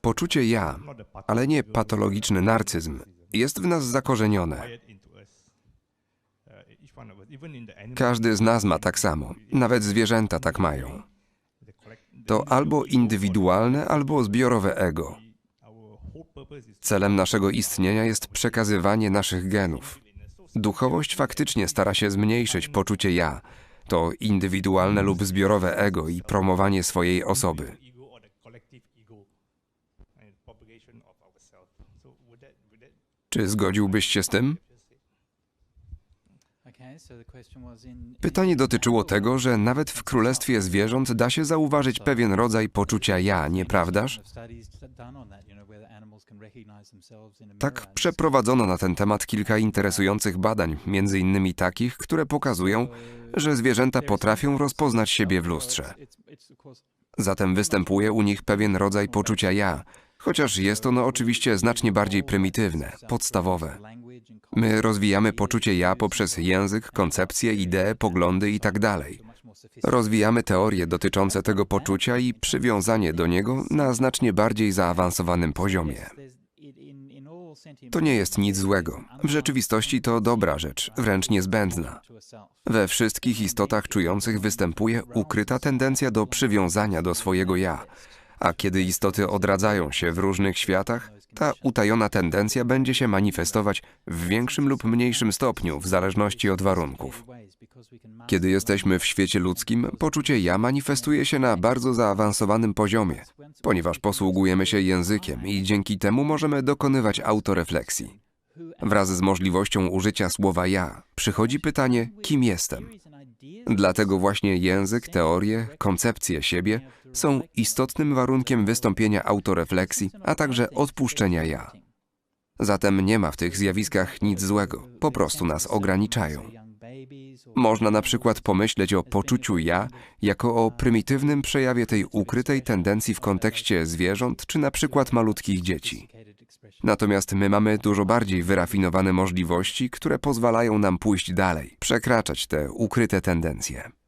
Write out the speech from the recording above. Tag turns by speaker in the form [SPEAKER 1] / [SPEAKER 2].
[SPEAKER 1] Poczucie ja, ale nie patologiczny narcyzm, jest w nas zakorzenione. Każdy z nas ma tak samo, nawet zwierzęta tak mają. To albo indywidualne, albo zbiorowe ego. Celem naszego istnienia jest przekazywanie naszych genów. Duchowość faktycznie stara się zmniejszyć poczucie ja, to indywidualne lub zbiorowe ego i promowanie swojej osoby. Czy zgodziłbyś się z tym? Pytanie dotyczyło tego, że nawet w królestwie zwierząt da się zauważyć pewien rodzaj poczucia ja, nieprawdaż? Tak przeprowadzono na ten temat kilka interesujących badań, między innymi takich, które pokazują, że zwierzęta potrafią rozpoznać siebie w lustrze. Zatem występuje u nich pewien rodzaj poczucia ja, chociaż jest ono oczywiście znacznie bardziej prymitywne, podstawowe. My rozwijamy poczucie ja poprzez język, koncepcje, idee, poglądy itd. Rozwijamy teorie dotyczące tego poczucia i przywiązanie do niego na znacznie bardziej zaawansowanym poziomie. To nie jest nic złego. W rzeczywistości to dobra rzecz, wręcz niezbędna. We wszystkich istotach czujących występuje ukryta tendencja do przywiązania do swojego ja, a kiedy istoty odradzają się w różnych światach, ta utajona tendencja będzie się manifestować w większym lub mniejszym stopniu w zależności od warunków. Kiedy jesteśmy w świecie ludzkim, poczucie ja manifestuje się na bardzo zaawansowanym poziomie, ponieważ posługujemy się językiem i dzięki temu możemy dokonywać autorefleksji. Wraz z możliwością użycia słowa ja przychodzi pytanie, kim jestem. Dlatego właśnie język, teorie, koncepcje siebie są istotnym warunkiem wystąpienia autorefleksji, a także odpuszczenia ja. Zatem nie ma w tych zjawiskach nic złego, po prostu nas ograniczają. Można na przykład pomyśleć o poczuciu ja jako o prymitywnym przejawie tej ukrytej tendencji w kontekście zwierząt czy na przykład malutkich dzieci. Natomiast my mamy dużo bardziej wyrafinowane możliwości, które pozwalają nam pójść dalej, przekraczać te ukryte tendencje.